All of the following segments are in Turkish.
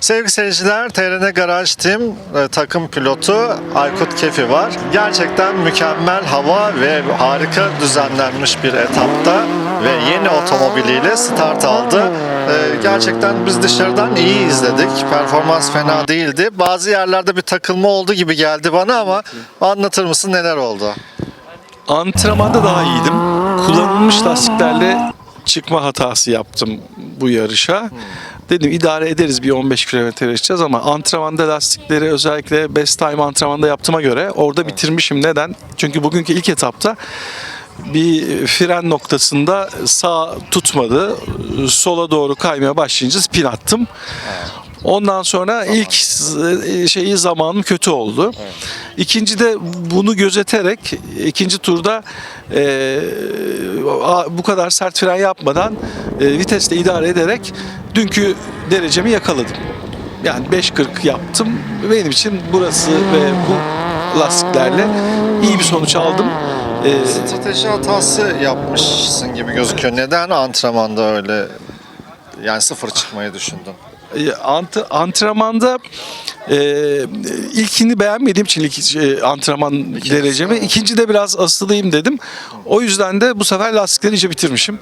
Sevgili seyirciler, TRN Garaj Team e, takım pilotu Aykut Kefi var. Gerçekten mükemmel hava ve harika düzenlenmiş bir etapta ve yeni otomobiliyle start aldı. E, Gerçekten biz dışarıdan iyi izledik. Performans fena değildi. Bazı yerlerde bir takılma oldu gibi geldi bana ama anlatır mısın neler oldu? Antrenmanda daha iyiydim. Kullanılmış lastiklerle çıkma hatası yaptım bu yarışa. Dedim idare ederiz bir 15 kilometre yarışacağız ama antrenmanda lastikleri özellikle best time antrenmanda yaptığıma göre orada bitirmişim. Neden? Çünkü bugünkü ilk etapta bir fren noktasında sağ tutmadı. Sola doğru kaymaya başlayınca spin attım. Ondan sonra ilk z- şeyi zamanım kötü oldu. İkinci de bunu gözeterek ikinci turda e, bu kadar sert fren yapmadan e, vitesle idare ederek dünkü derecemi yakaladım. Yani 5.40 yaptım. Benim için burası ve bu lastiklerle iyi bir sonuç aldım. E, Strateji hatası yapmışsın gibi gözüküyor. Neden antrenmanda öyle yani sıfır çıkmayı düşündün? E, ant- antrenmanda e, ilkini beğenmediğim için ilk e, antrenman derecemi. ikinci de biraz asılıyım dedim. O yüzden de bu sefer lastikleri iyice bitirmişim.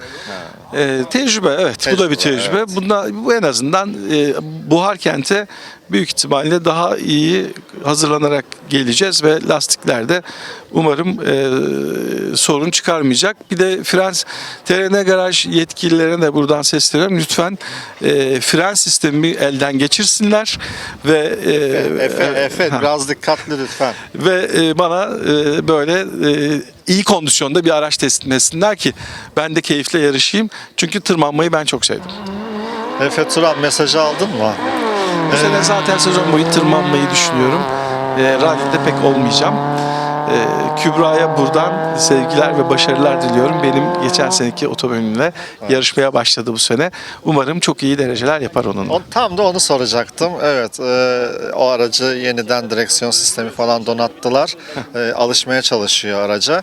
E, tecrübe evet bu da bir Tecrübe. Bunda bu en azından e, Buhar kente büyük ihtimalle daha iyi hazırlanarak geleceğiz ve lastiklerde umarım e, sorun çıkarmayacak. Bir de fren TRN garaj yetkililerine de buradan sesleniyorum. Lütfen e, fren sistemi elden geçirsinler ve e, Efe, Efe ha, biraz dikkatli lütfen. ve e, bana e, böyle e, iyi kondisyonda bir araç teslim etsinler ki ben de keyifle yarışayım. Çünkü tırmanmayı ben çok sevdim. Efe Turan mesajı aldın mı? Bu sene zaten sezon boyu tırmanmayı düşünüyorum. E, rallide pek olmayacağım. E, Kübra'ya buradan sevgiler ve başarılar diliyorum. Benim geçen seneki otomobilimle yarışmaya başladı bu sene. Umarım çok iyi dereceler yapar onunla. O, tam da onu soracaktım. Evet, e, o aracı yeniden direksiyon sistemi falan donattılar. E, alışmaya çalışıyor araca.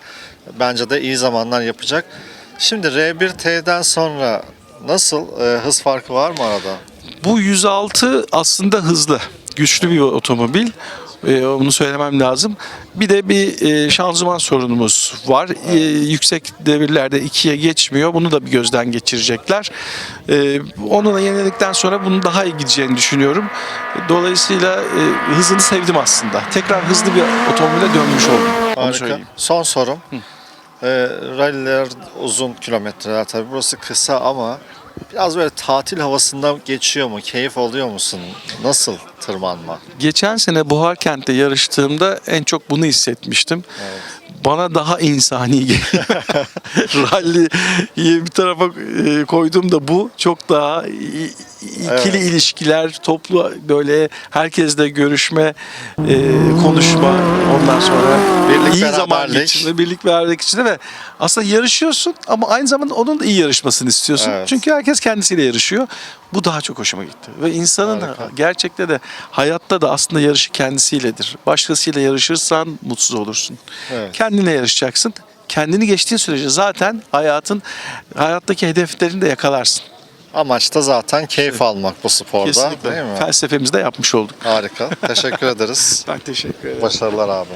Bence de iyi zamanlar yapacak. Şimdi R1T'den sonra nasıl e, hız farkı var mı arada? Bu 106 aslında hızlı, güçlü bir otomobil. Ee, onu söylemem lazım. Bir de bir e, şanzıman sorunumuz var. Ee, yüksek devirlerde ikiye geçmiyor. Bunu da bir gözden geçirecekler. Ee, onu da yeniledikten sonra bunun daha iyi gideceğini düşünüyorum. Dolayısıyla e, hızını sevdim aslında. Tekrar hızlı bir otomobile dönmüş oldum. Harika. Son sorum. E, ralliler uzun kilometreler tabii. Burası kısa ama biraz böyle tatil havasında geçiyor mu? Keyif alıyor musun? Nasıl tırmanma? Geçen sene Buhar kentte yarıştığımda en çok bunu hissetmiştim. Bana daha insani geliyor. Rally'yi bir tarafa e, koyduğumda bu çok daha ikili Evet. ilişkiler, toplu böyle herkesle görüşme, e, konuşma, ondan sonra Birlik, iyi zaman geçirme, birlik beraberlik içinde ve aslında yarışıyorsun ama aynı zamanda onun da iyi yarışmasını istiyorsun. Evet. Çünkü herkes kendisiyle yarışıyor. Bu daha çok hoşuma gitti. Ve insanın Harika. gerçekte de hayatta da aslında yarışı kendisiyledir. Başkasıyla yarışırsan mutsuz olursun. Evet. Kendine yarışacaksın. Kendini geçtiğin sürece zaten hayatın hayattaki hedeflerini de yakalarsın. Amaç da zaten keyif almak bu sporda Kesinlikle. değil mi? Felsefemizi de yapmış olduk. Harika. Teşekkür ederiz. Ben teşekkür ederim. Başarılar abi.